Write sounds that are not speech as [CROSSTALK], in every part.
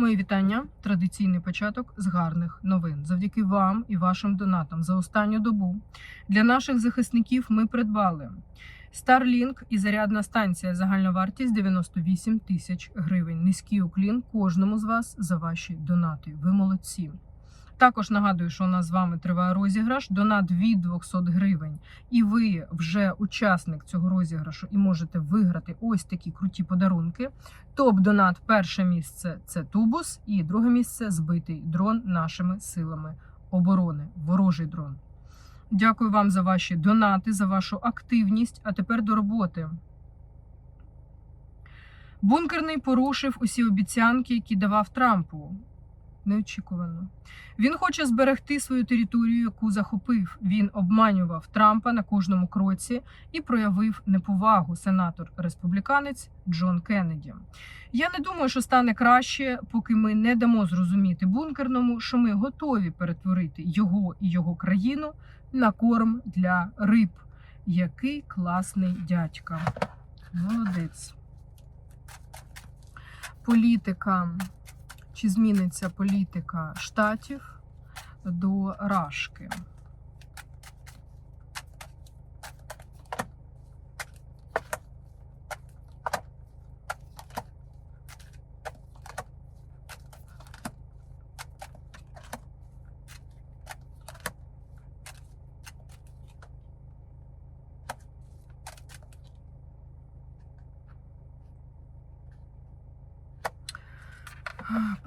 Мої вітання. Традиційний початок з гарних новин. Завдяки вам і вашим донатам за останню добу для наших захисників ми придбали Starlink і зарядна станція. Загальна вартість 98 тисяч гривень. Низький уклін кожному з вас за ваші донати. Ви молодці. Також нагадую, що у нас з вами триває розіграш. Донат від 200 гривень. І ви вже учасник цього розіграшу і можете виграти ось такі круті подарунки. Топ-донат перше місце це тубус, і друге місце збитий дрон нашими силами оборони. Ворожий дрон. Дякую вам за ваші донати, за вашу активність. А тепер до роботи. Бункерний порушив усі обіцянки, які давав Трампу. Неочікувано. Він хоче зберегти свою територію, яку захопив. Він обманював Трампа на кожному кроці і проявив неповагу сенатор республіканець Джон Кеннеді. Я не думаю, що стане краще, поки ми не дамо зрозуміти бункерному, що ми готові перетворити його і його країну на корм для риб. Який класний дядька. Молодець. Політика. Чи зміниться політика штатів до Рашки?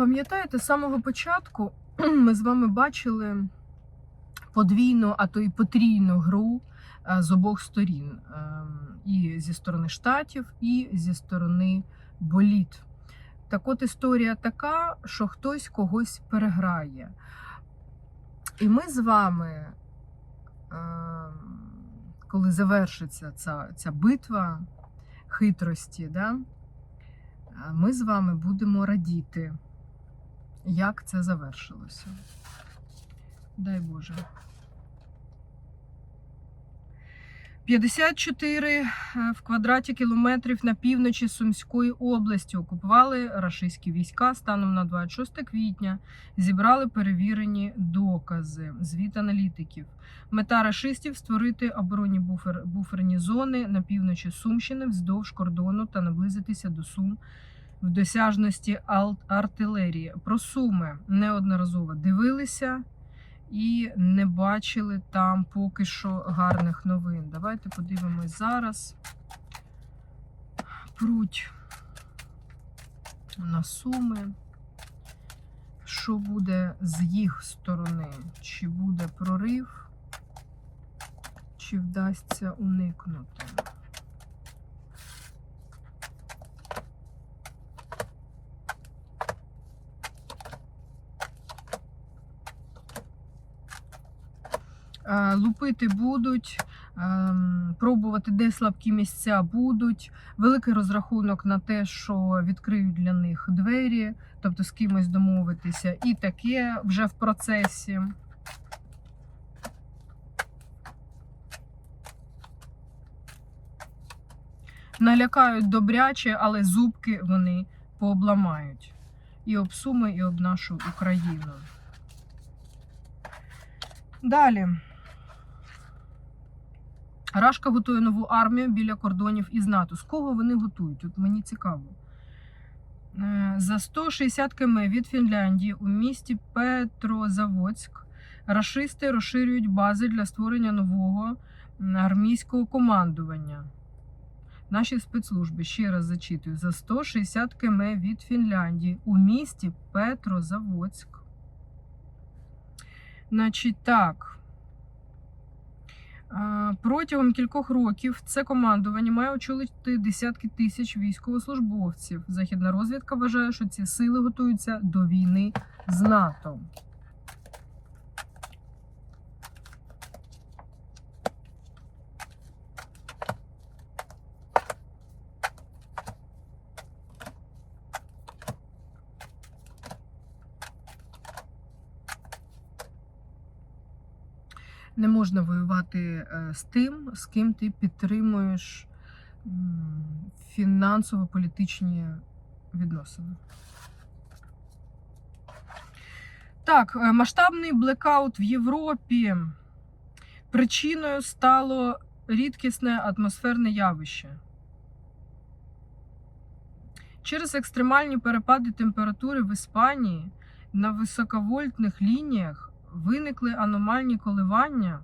Пам'ятаєте, з самого початку [CLEARS THROAT] ми з вами бачили подвійну, а то і потрійну гру е, з обох сторін: Ем, і зі сторони штатів, і зі сторони боліт. Так от історія така, що хтось когось переграє. І ми з вами, ем, коли завершиться ця, ця битва хитрості, да, ми з вами будемо радіти, як це завершилося. Дай Боже. 54 в квадраті кілометрів на півночі Сумської області окупували рашистські війська станом на 26 квітня. Зібрали перевірені докази. Звіт аналітиків. Мета рашистів створити оборонні буфер, буферні зони на півночі Сумщини вздовж кордону та наблизитися до Сум в досяжності артилерії. Про Суми неодноразово дивилися і не бачили там поки що гарних новин. Давайте подивимось зараз. Пруть на Суми. Що буде з їх сторони? Чи буде прорив, чи вдасться уникнути? Лупити будуть, ем, пробувати, де слабкі місця будуть. Великий розрахунок на те, що відкриють для них двері, тобто з кимось домовитися, і таке вже в процесі. Налякають добряче, але зубки вони пообламають. І об Суми, і об нашу Україну. Далі. Рашка готує нову армію біля кордонів із НАТО. З кого вони готують? От мені цікаво. Е, За 160 км від Фінляндії у місті Петрозаводськ рашисти розширюють бази для створення нового армійського командування. Наші спецслужби ще раз зачитую: за 160 км від Фінляндії у місті Петрозаводськ. Значить так. Протягом кількох років це командування має очолити десятки тисяч військовослужбовців. Західна розвідка вважає, що ці сили готуються до війни з НАТО. Не можна воювати е, з тим, з ким ти підтримуєш фінансово-політичні відносини. Так, е, масштабний блекаут в Європі. Причиною стало рідкісне атмосферне явище. Через екстремальні перепади температури в Іспанії на високовольтних лініях виникли аномальні коливання.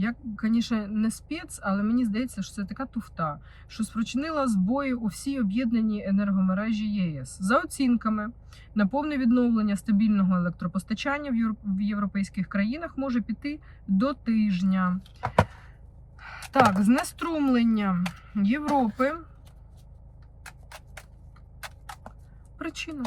Я, звісно, не спец, але мені здається, що це така туфта, що спричинила збої у всій об'єднаній енергомережі ЄС. За оцінками, на повне відновлення стабільного електропостачання в європейських країнах може піти до тижня. Так, знеструмлення Європи. Причина.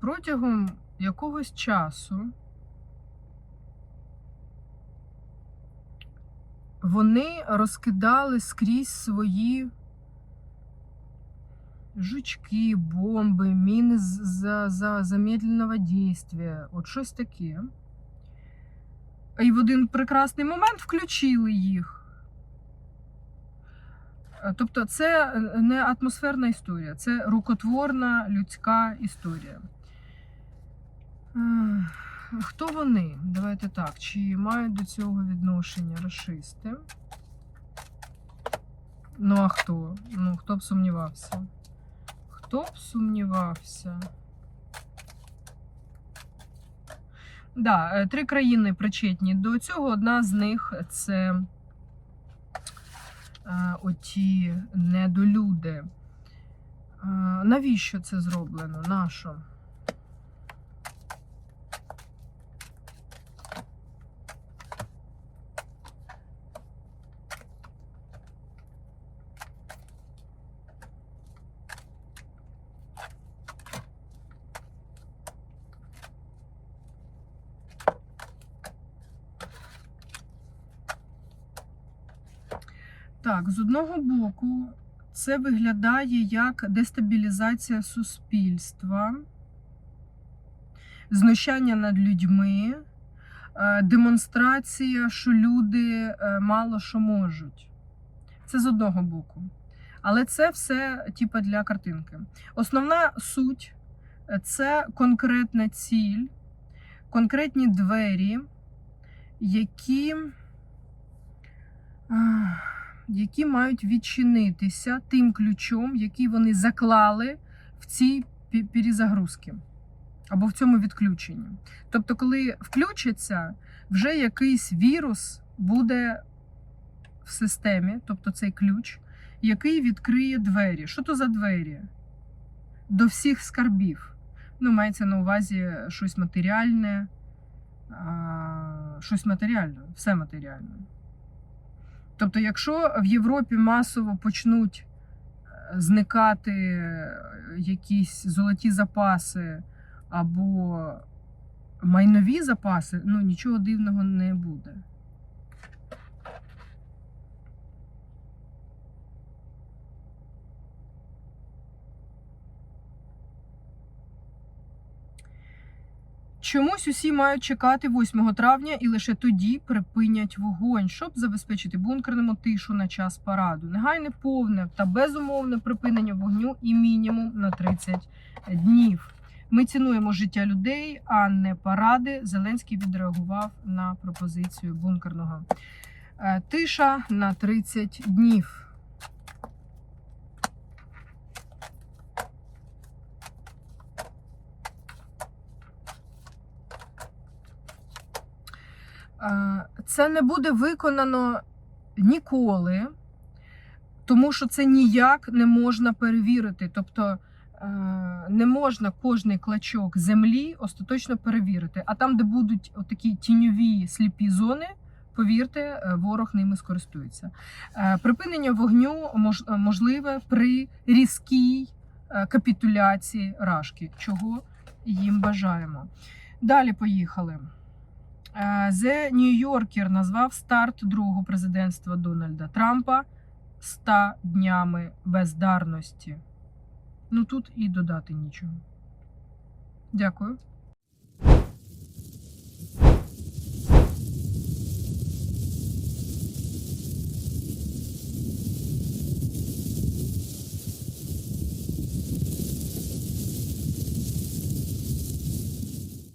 Протягом якогось часу вони розкидали скрізь свої жучки, бомби, міни за, за замедленого дійства, от щось таке. І в один прекрасний момент включили їх. Е, Тобто, це е, не атмосферна історія, це рукотворна людська історія. Хто вони? Давайте так. Чи мають до цього відношення расисти? Ну, а хто? Ну, хто б сумнівався? Хто б сумнівався? Да, е, три країни причетні до цього. Одна з них це е, оті недолюди. Е, навіщо це зроблено? Нащо? Так, з одного боку, це виглядає як дестабілізація суспільства, знущання над людьми, е, демонстрація, що люди е, мало що можуть. Це з одного боку. Але це все типа для картинки. Основна суть е, це конкретна ціль, конкретні двері, які. Які мають відчинитися тим ключом, який вони заклали в цій перезагрузці або в цьому відключенні. Тобто, коли включиться, вже якийсь вірус буде в системі, тобто цей ключ, який відкриє двері. Що то за двері? До всіх скарбів. Ну, мається на увазі щось матеріальне, щось матеріальне, все матеріальне. Тобто, якщо в Європі масово почнуть е, зникати е, якісь золоті запаси або майнові запаси, ну нічого дивного не буде. Чомусь усі мають чекати 8 травня і лише тоді припинять вогонь, щоб забезпечити бункерному тишу на час параду. Негайне повне та безумовне припинення вогню і мінімум на 30 днів. Ми цінуємо життя людей, а не паради. Зеленський відреагував на пропозицію бункерного. Е, Тиша на 30 днів. Це не буде виконано ніколи, тому що це ніяк не можна перевірити. Тобто е, не можна кожний клочок землі остаточно перевірити. А там, де будуть такі тіньові сліпі зони, повірте, е, ворог ними скористується. Е, Припинення вогню можливе при різкій е, капітуляції Рашки, чого їм бажаємо. Далі поїхали. Е, The New Yorker назвав старт другого президентства Дональда Трампа 100 днями бездарності. Ну тут і додати нічого. Дякую.